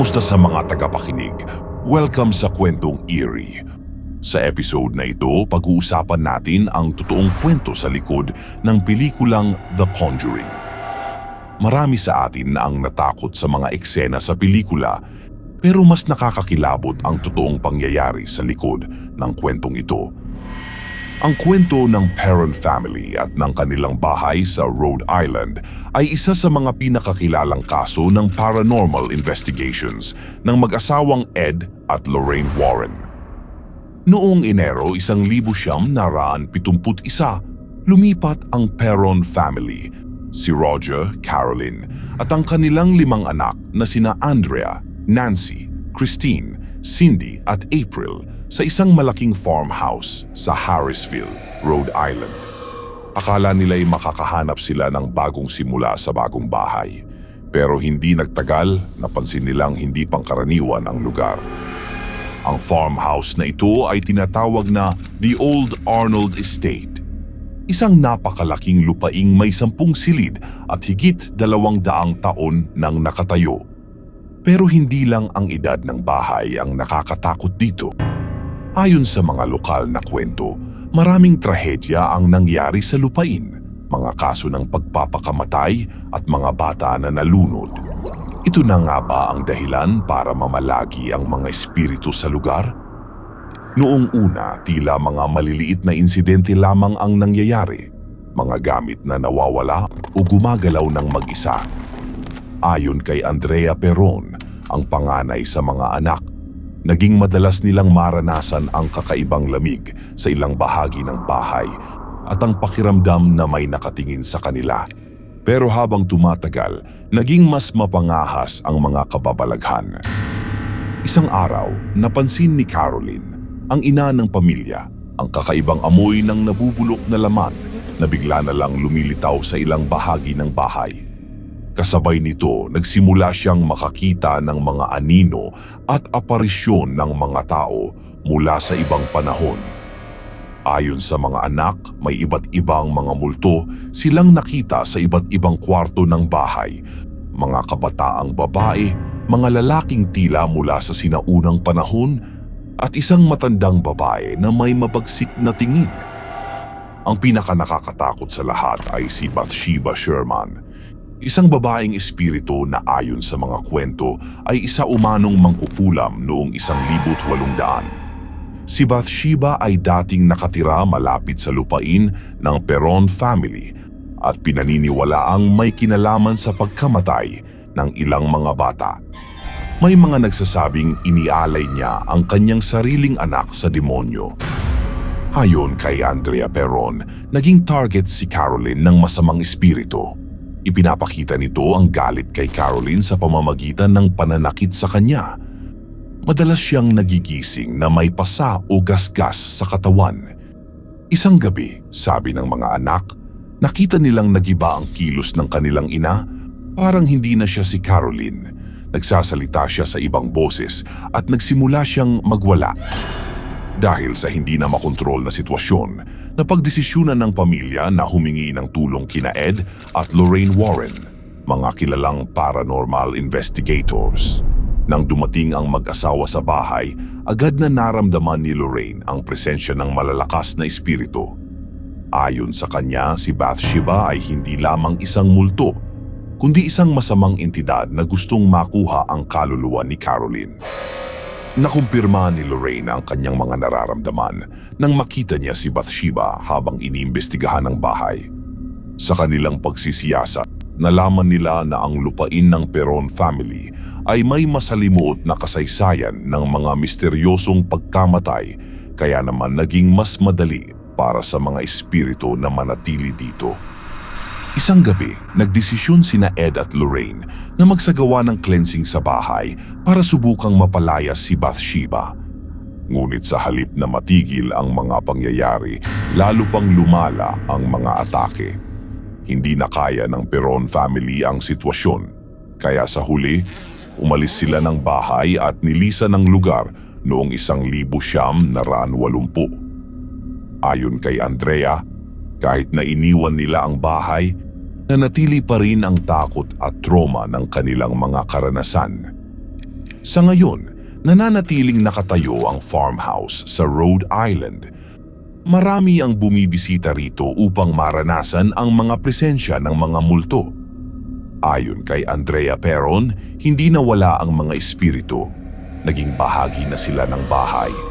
Kamusta sa mga tagapakinig? Welcome sa Kwentong Eerie. Sa episode na ito, pag-uusapan natin ang totoong kwento sa likod ng pelikulang The Conjuring. Marami sa atin na ang natakot sa mga eksena sa pelikula, pero mas nakakakilabot ang totoong pangyayari sa likod ng kwentong ito. Ang kwento ng Perron family at ng kanilang bahay sa Rhode Island ay isa sa mga pinakakilalang kaso ng paranormal investigations ng mag-asawang Ed at Lorraine Warren. Noong Enero isang libo siyam naraan pitumput isa, lumipat ang Perron family, si Roger, Caroline at ang kanilang limang anak na sina Andrea, Nancy, Christine, Cindy at April sa isang malaking farmhouse sa Harrisville, Rhode Island. Akala nila'y makakahanap sila ng bagong simula sa bagong bahay. Pero hindi nagtagal, napansin nilang hindi pangkaraniwan ang lugar. Ang farmhouse na ito ay tinatawag na The Old Arnold Estate. Isang napakalaking lupaing may sampung silid at higit dalawang daang taon nang nakatayo. Pero hindi lang ang edad ng bahay ang nakakatakot dito. Ayon sa mga lokal na kwento, maraming trahedya ang nangyari sa lupain, mga kaso ng pagpapakamatay at mga bata na nalunod. Ito na nga ba ang dahilan para mamalagi ang mga espiritu sa lugar? Noong una, tila mga maliliit na insidente lamang ang nangyayari, mga gamit na nawawala o gumagalaw ng mag-isa. Ayon kay Andrea Peron, ang panganay sa mga anak, naging madalas nilang maranasan ang kakaibang lamig sa ilang bahagi ng bahay at ang pakiramdam na may nakatingin sa kanila. Pero habang tumatagal, naging mas mapangahas ang mga kababalaghan. Isang araw, napansin ni Caroline, ang ina ng pamilya, ang kakaibang amoy ng nabubulok na laman na bigla na lang lumilitaw sa ilang bahagi ng bahay. Kasabay nito, nagsimula siyang makakita ng mga anino at aparisyon ng mga tao mula sa ibang panahon. Ayon sa mga anak, may iba't ibang mga multo silang nakita sa iba't ibang kwarto ng bahay. Mga kabataang babae, mga lalaking tila mula sa sinaunang panahon at isang matandang babae na may mabagsik na tingin. Ang pinaka nakakatakot sa lahat ay si Bathsheba Sherman, Isang babaeng espiritu na ayon sa mga kwento ay isa umanong mangkukulam noong isang libot walong daan. Si Bathsheba ay dating nakatira malapit sa lupain ng Peron family at pinaniniwalaang may kinalaman sa pagkamatay ng ilang mga bata. May mga nagsasabing inialay niya ang kanyang sariling anak sa demonyo. Hayon kay Andrea Peron, naging target si Caroline ng masamang espiritu. Ipinapakita nito ang galit kay Caroline sa pamamagitan ng pananakit sa kanya. Madalas siyang nagigising na may pasa o gasgas sa katawan. Isang gabi, sabi ng mga anak, nakita nilang nagiba ang kilos ng kanilang ina. Parang hindi na siya si Caroline. Nagsasalita siya sa ibang boses at nagsimula siyang magwala. Dahil sa hindi na makontrol na sitwasyon, napagdesisyonan ng pamilya na humingi ng tulong kina Ed at Lorraine Warren, mga kilalang paranormal investigators. Nang dumating ang mag-asawa sa bahay, agad na naramdaman ni Lorraine ang presensya ng malalakas na espiritu. Ayon sa kanya, si Bathsheba ay hindi lamang isang multo, kundi isang masamang entidad na gustong makuha ang kaluluwa ni Caroline. Nakumpirma ni Lorraine ang kanyang mga nararamdaman nang makita niya si Bathsheba habang iniimbestigahan ang bahay. Sa kanilang pagsisiyasat, nalaman nila na ang lupain ng Peron family ay may masalimuot na kasaysayan ng mga misteryosong pagkamatay kaya naman naging mas madali para sa mga espiritu na manatili dito. Isang gabi, nagdesisyon sina Ed at Lorraine na magsagawa ng cleansing sa bahay para subukang mapalayas si Bathsheba. Ngunit sa halip na matigil ang mga pangyayari, lalo pang lumala ang mga atake. Hindi na kaya ng Peron family ang sitwasyon. Kaya sa huli, umalis sila ng bahay at nilisa ng lugar noong isang libo siyam na raan walumpu. Ayon kay Andrea, kahit na iniwan nila ang bahay, nanatili pa rin ang takot at trauma ng kanilang mga karanasan. Sa ngayon, nananatiling nakatayo ang farmhouse sa Rhode Island. Marami ang bumibisita rito upang maranasan ang mga presensya ng mga multo. Ayon kay Andrea Peron, hindi nawala ang mga espiritu. Naging bahagi na sila ng bahay